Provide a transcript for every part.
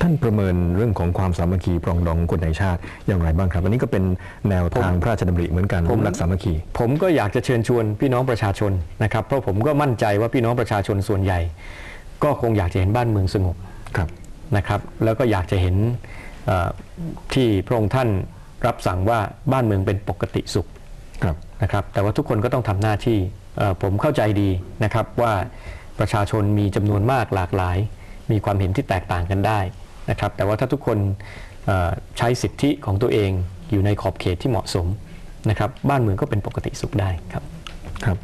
ท่านประเมินเรื่องของความสามัคคีปรองดองของคนในชาติอย่างไรบ้างครับอันนี้ก็เป็นแนวทางพระราชดำริเหมือนกันร่วมรักสามัคคี ผมก็อยากจะเชิญชวนพี่น้องประชาชนนะครับ เพราะผมก็มั่นใจว่าพี่น้องประชาชนส่วนใหญ่ ก็คงอยากจะเห็นบ้านเมืองสงบครับนะครับ แล้วก็อยากจะเห็นเอ่อที่พระองค์ท่านรับสั่งว่าบ้านเมืองเป็นปกติสุขครับนะครับ แต่ว่าทุกคนก็ต้องทำหน้าที่เอ่อผมเข้าใจดีนะครับว่าประชาชนมีจำนวนมากหลากหลาย มีความเห็นที่แตกต่างกันได้ นะครับแต่ว่าถ้าทุกคนเอ่อใช้สิทธิของตัวเองอยู่ในขอบเขตที่เหมาะสมนะครับบ้านเมืองก็เป็นปกติสุขได้ครับครับ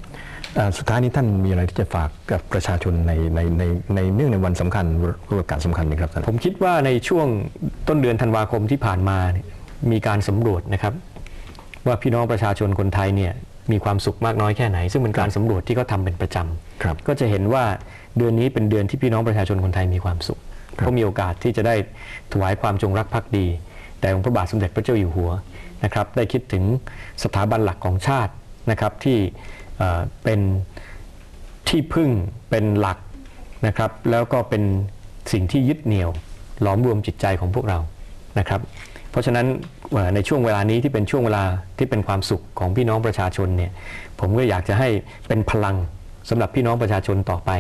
อ่าสุดท้ายนี้ท่านมีอะไรที่จะฝากกับประชาชนในในในในเนื่องในวันสำคัญโอกาสสำคัญนี้ครับท่านผมคิดว่าในช่วงต้นเดือนธันวาคมที่ผ่านมาเนี่ยมีการสำรวจนะครับ ว่าพี่น้องประชาชนคนไทยเนี่ยมีความสุขมากน้อยแค่ไหน ซึ่งเป็นการสำรวจที่เขาทำเป็นประจครับำก็จะเห็นว่าเดือนนี้เป็นเดือนที่พี่น้องประชาชนคนไทยมีความสุข ครับเขามีโอกาสที่จะได้ถวายความจงรักภักดี แต่องค์พระบาทสมเด็จพระเจ้าอยู่หัวนะครับได้คิดถึงสถาบันหลักของชาตินะครับที่เป็นที่พึ่งเป็นหลักนะครับ แล้วก็เป็นสิ่งที่ยึดเหนี่ยวหลอมรวมจิตใจของพวกเรานะครับ เพราะฉะนั้นในช่วงเวลานี้ที่เป็นช่วงเวลาที่เป็นความสุขของพี่น้องประชาชนเนี่ยผมก็อยากจะให้เป็นพลังสำหรับพี่น้องประชาชนต่อไป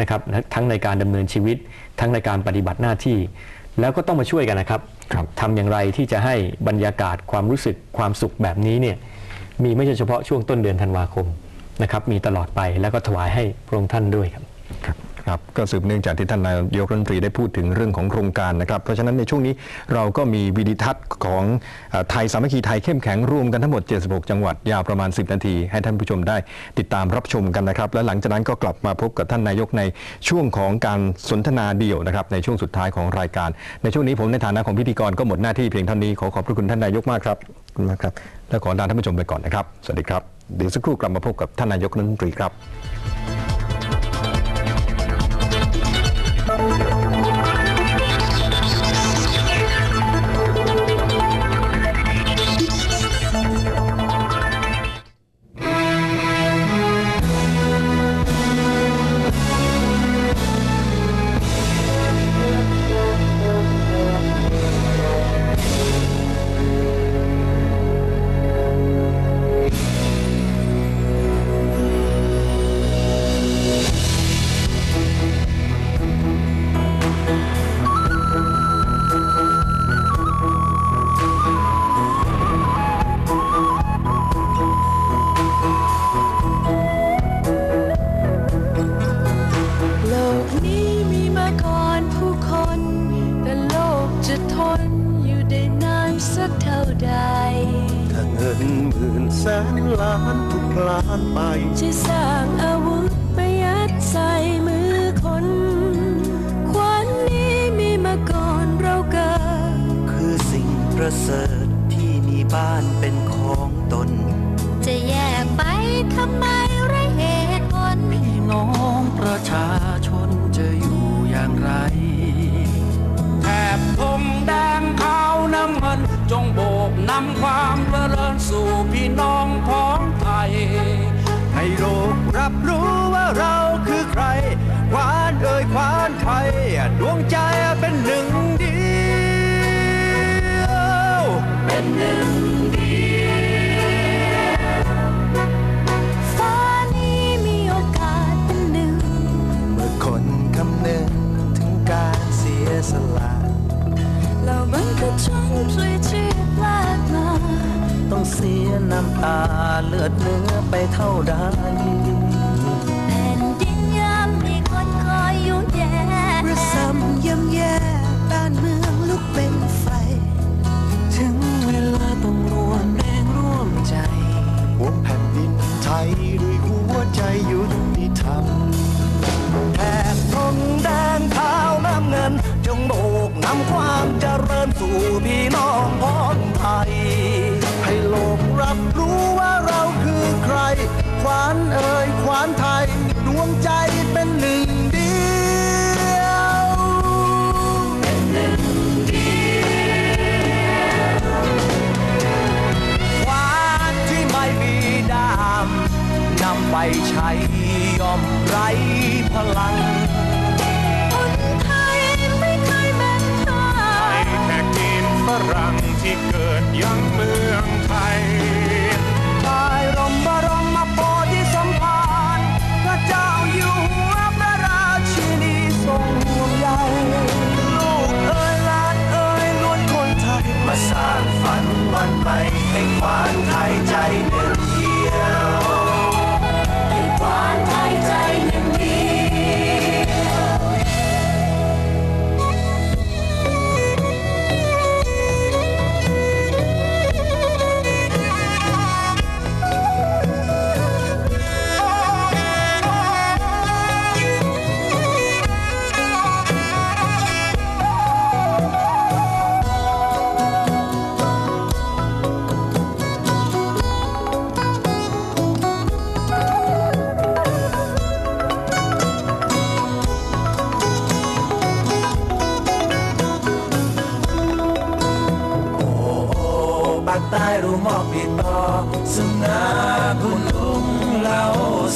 นะครับทั้งในการดำเนินชีวิต ทั้งในการปฏิบัติหน้าที่ แล้วก็ต้องมาช่วยกันนะครับครับทำอย่างไรที่จะให้บรรยากาศความรู้สึกความสุขแบบนี้เนี่ยมีไม่ใช่เฉพาะช่วงต้นเดือนธันวาคมนะครับมีตลอดไปแล้วก็ถวายให้พระองค์ท่านด้วยครับ ครับก็สืบเนื่องจากที่ท่านนายกรัฐมนตรีได้พูดถึงเรื่องของโครงการนะครับ เพราะฉะนั้นในช่วงนี้เราก็มีวิดีทัศน์ของไทยสามัคคีไทยเข้มแข็งรวมกันทั้งหมด 76 จังหวัดยาวประมาณ 10 นาที ให้ท่านผู้ชมได้ติดตามรับชมกันนะครับ และหลังจากนั้นก็กลับมาพบกับท่านนายกในช่วงของการสนทนาเดี่ยวนะครับในช่วงสุดท้ายของรายการ ในช่วงนี้ผมในฐานะของพิธีกรก็หมดหน้าที่เพียงเท่านี้ขอขอบพระคุณท่านนายกมากครับขอบคุณมากครับและขอลาท่านผู้ชมไปก่อนนะครับสวัสดีครับเดี๋ยวสักครู่กลับมาพบกับท่านนายกรัฐมนตรีครับ กเท่าใดถ้าเงินหมื่นแสนล้านทุกล้านไปจะสร้างอาวุธมายัดใส่มือคนควันนี้มีมาก่อนเราเกิดคือสิ่งประเสริฐที่มีบ้านเป็นของตน จะแยกไปทำไม สียน้ำตาเลือดเนื้อไปเท่าใดแผ่นดินยามมีคนคอยอยู่แย่ระสำยำ เอ่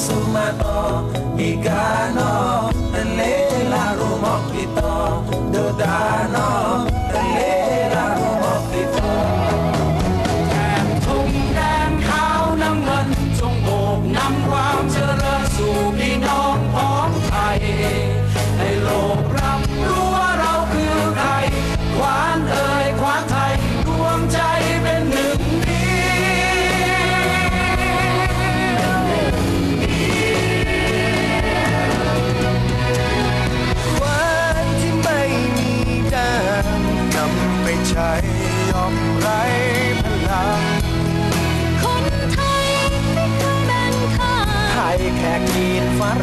sumano, migano.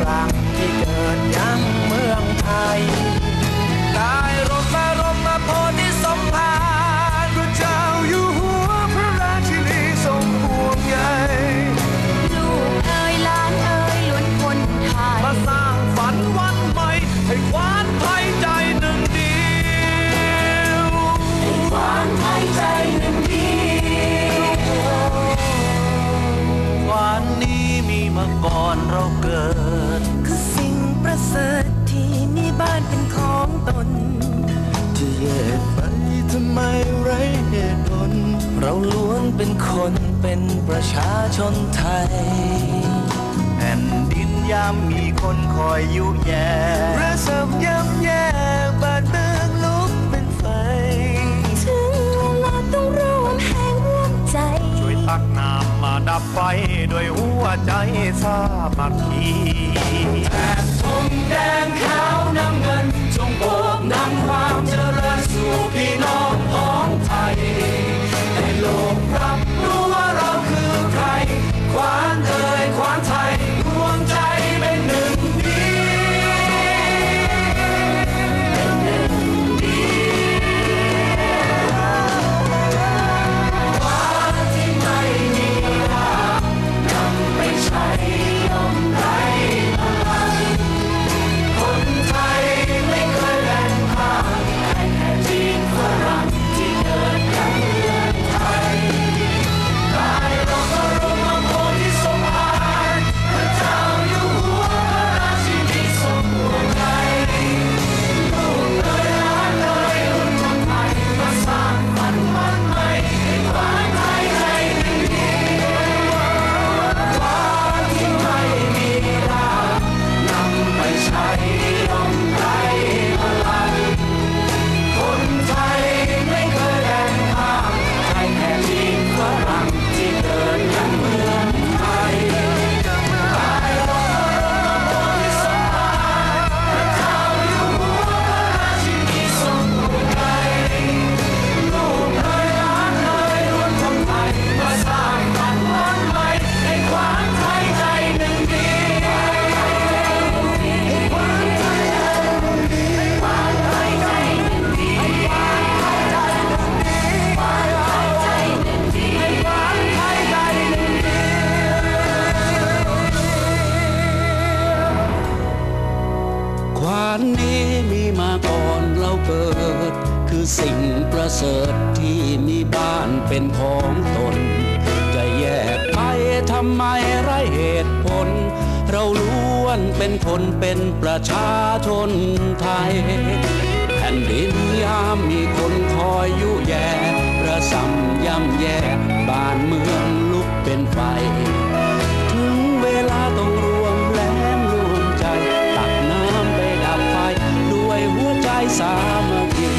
รัง เราล้วนเป็นคนเป็นประชาชนไทย แผ่นดินยามมีคนคอยอยู่แย่ระสบย่ำแย่บ้านเมืองลุกเป็นไฟ ถึงเวลาต้องร่วมแห่งร่วมใจ ช่วยตักน้ำมาดับไฟด้วยหัวใจสามัคคีแถบทงแดงขาวน้ำเงิน จงโบกนำความเจริญสู่พี่น้องของไทย your promise. ผล เราล้วนเป็นคนเป็นประชาชนไทย แผ่นดินยามมีคนคอยยุแย่ประสำย่ำแย่บ้านเมืองลุกเป็นไฟ ถึงเวลาต้องรวมแรงรวมใจ ตักน้ำไปดับไฟ ด้วยหัวใจสามัคคี